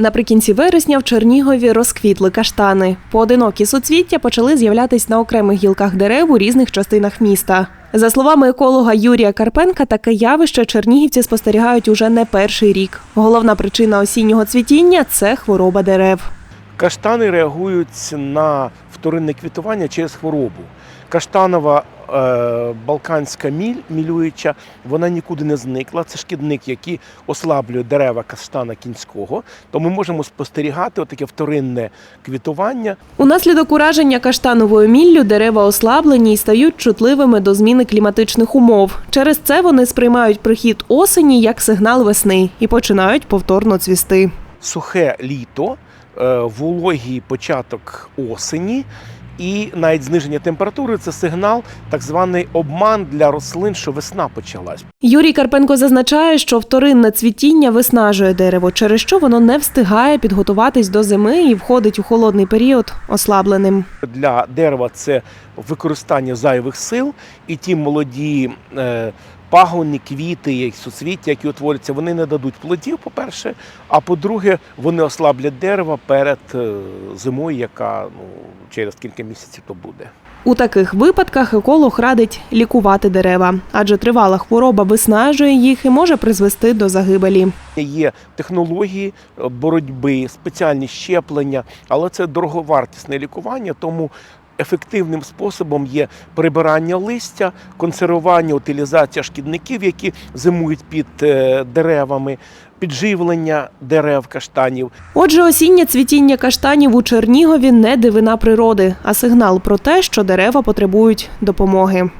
Наприкінці вересня в Чернігові розквітли каштани. Поодинокі суцвіття почали з'являтись на окремих гілках дерев у різних частинах міста. За словами еколога Юрія Карпенка, таке явище чернігівці спостерігають уже не перший рік. Головна причина осіннього цвітіння це хвороба дерев. Каштани реагують на вторинне квітування через хворобу. Каштанова е, балканська міль мілююча, вона нікуди не зникла. Це шкідник, який ослаблює дерева каштана кінського. То ми можемо спостерігати таке вторинне квітування. Унаслідок ураження каштановою міллю дерева ослаблені і стають чутливими до зміни кліматичних умов. Через це вони сприймають прихід осені як сигнал весни і починають повторно цвісти. Сухе літо, е, вологий початок осені. І навіть зниження температури це сигнал, так званий обман для рослин, що весна почалась. Юрій Карпенко зазначає, що вторинне цвітіння виснажує дерево, через що воно не встигає підготуватись до зими і входить у холодний період ослабленим. Для дерева це використання зайвих сил, і ті молоді е, пагони, квіти, як суцвіття, які утворюються, вони не дадуть плодів, по-перше. А по-друге, вони ослаблять дерево перед е, зимою, яка ну, через кілька місяців то буде. У таких випадках еколог радить лікувати дерева, адже тривала хвороба виснажує їх і може призвести до загибелі. Є технології е, боротьби, спеціальні щеплення, але це дороговартісне лікування, тому ефективним способом є прибирання листя, консервування, утилізація шкідників, які зимують під е, деревами, підживлення дерев каштанів. Отже, осіннє цвітіння каштанів у Чернігові не дивина природи, а сигнал про те, що дерева потребують допомоги.